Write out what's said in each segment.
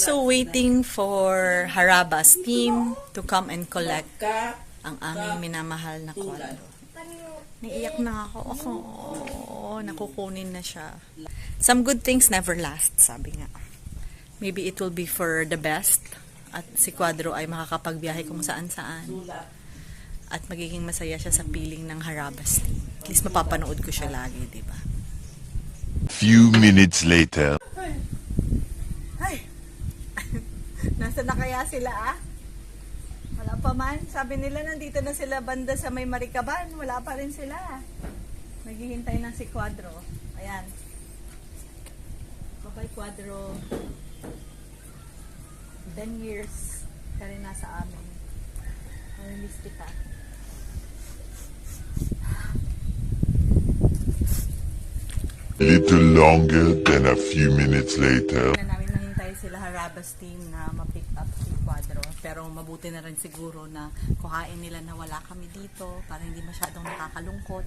so waiting for Harabas team to come and collect ang aming minamahal na kwadro. Naiyak na ako. Oh, nakukunin na siya. Some good things never last, sabi nga. Maybe it will be for the best at si Kwadro ay makakapagbiyahe kung saan-saan at magiging masaya siya sa piling ng Harabas team. At least mapapanood ko siya lagi, di ba? Few minutes later. Ay! Nasa na kaya sila ah? Wala pa man. Sabi nila nandito na sila banda sa may Marikaban. Wala pa rin sila. Naghihintay na si Quadro. Ayan. Bye-bye Quadro. 10 years ka rin nasa amin. Namiss kita. Little longer than a few minutes later. Harabas team na ma-pick up si Quadro. Pero mabuti na rin siguro na kuhain nila na wala kami dito para hindi masyadong nakakalungkot.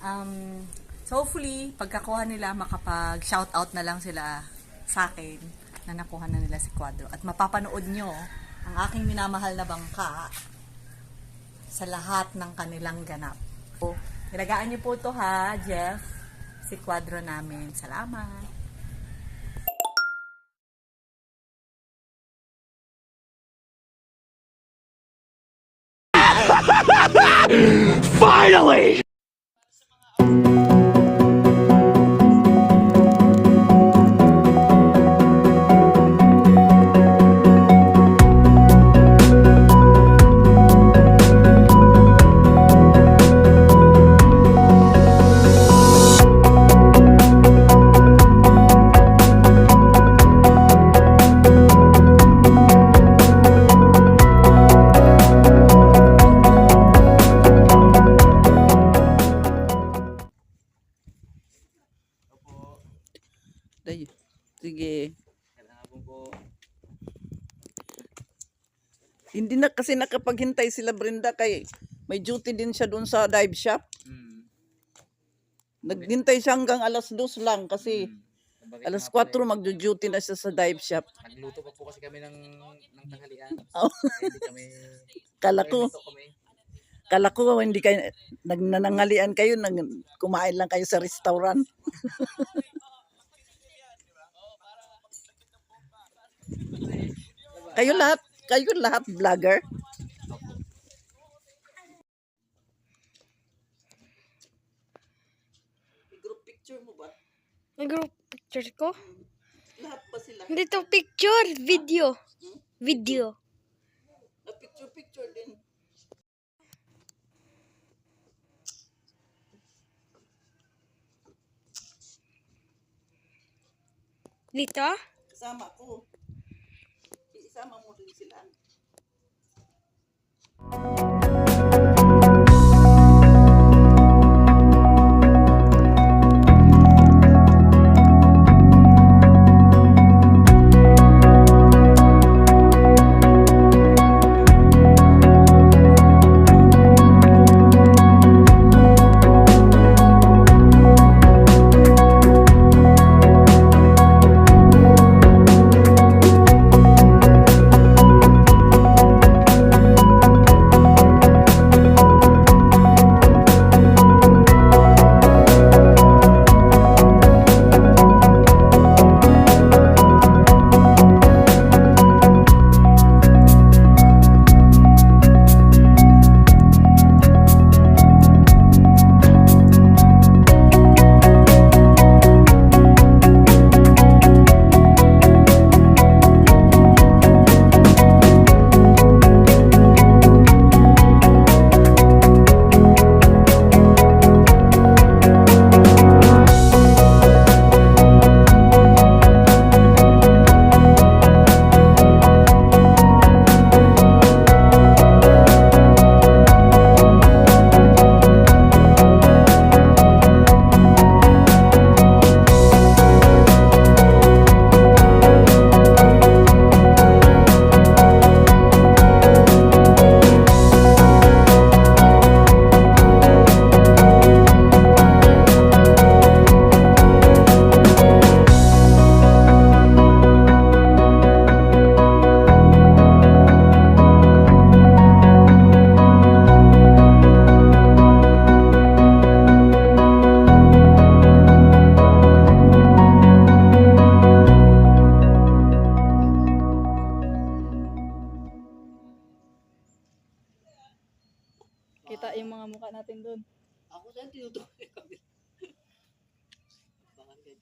Um, so hopefully, pagkakuha nila, makapag-shout out na lang sila sa akin na nakuha na nila si Quadro. At mapapanood nyo ang aking minamahal na bangka sa lahat ng kanilang ganap. So, nilagaan niyo po to ha, Jeff. Si Quadro namin. Salamat. Finally! Day, sige. Hindi na kasi nakapaghintay sila Brenda kay may duty din siya doon sa dive shop. Naghintay siya hanggang alas 2 lang kasi alas 4 magjo-duty na siya sa dive shop. Nagluto pa po kasi kami ng, ng tanghalian. Oh. Hindi kami... Kala ko, kami. kala ko hindi kayo nagnanangalian kayo, nag, kumain lang kayo sa restaurant. kayo lahat, kayo lahat vlogger. Group picture mo ba? Nag-group picture ko? Lahat ba sila? Hindi to picture, video. Video. picture picture din. Dito? Kasama ko. sama modul silaami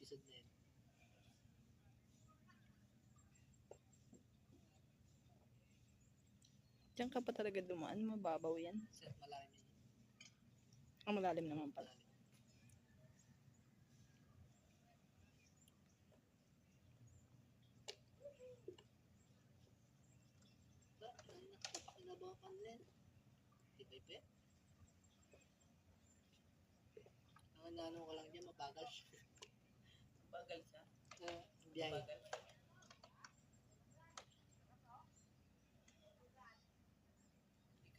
episode na yun. Diyan ka pa talaga dumaan, mababaw yan. Sir, malalim yan. Ang oh, malalim naman pala. Malalim. Ang ano ko lang niya, mabagal siya. Bagal siya. Uh, biyahe.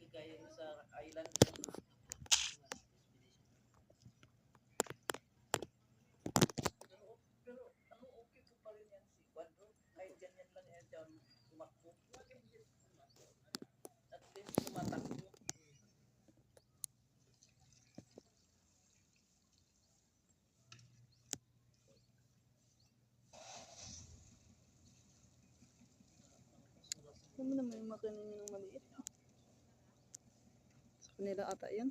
Hindi kagaya sa island. Pero ano, okay ko pa rin yan si Quadro. Kahit ganyan lang yan siya tumakbo. At least tumatakbo. Ano naman yung makina ng maliit? Sa kanila ata yan.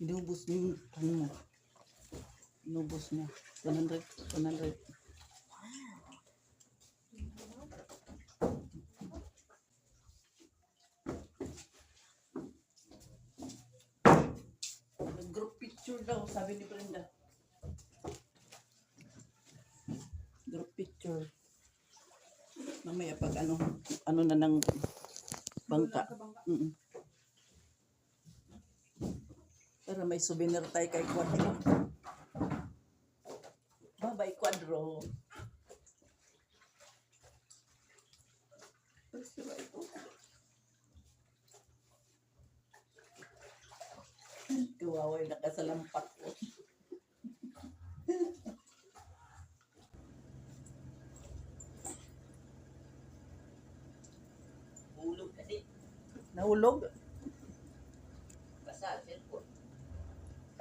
Inubos niya yung ano mo. Inubos niya. 100, 100. Group picture daw, sabi ni Brenda. Group picture. Mamaya pag ano, ano na ng bangka. Mm Para may souvenir tayo kay Quadro. Bye-bye, Quadro. Kawaway nakasalampak ko. Hulog kasi. Nahulog? Basa, cellphone.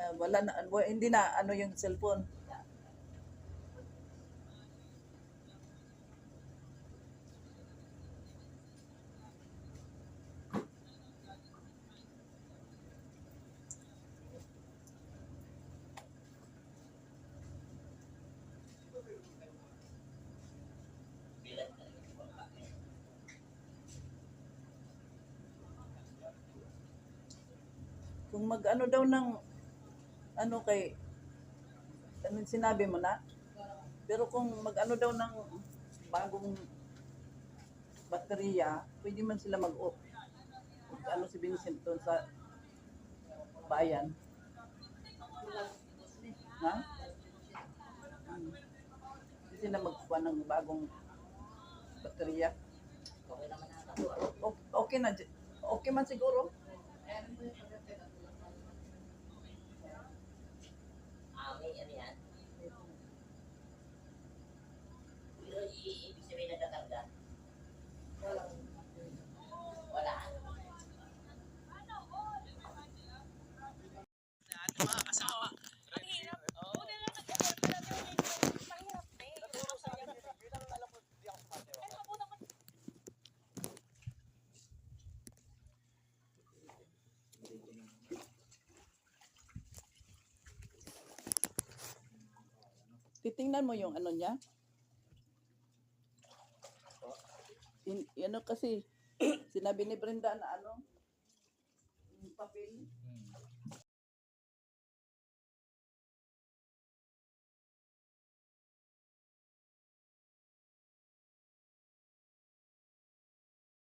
Ah, wala na, hindi na ano yung cellphone. Kung mag-ano daw ng ano kay ano sinabi mo na? Pero kung mag-ano daw ng bagong baterya, pwede man sila mag-off. Ano si Vincent doon sa bayan. Ha? Hindi sila magkuha ng bagong baterya. Okay okay na. Okay man siguro. Ami, ano yan? Pero ibig nagkakarga? Wala. Titingnan mo yung ano niya. In, ano kasi, sinabi ni Brenda na ano, yung papel.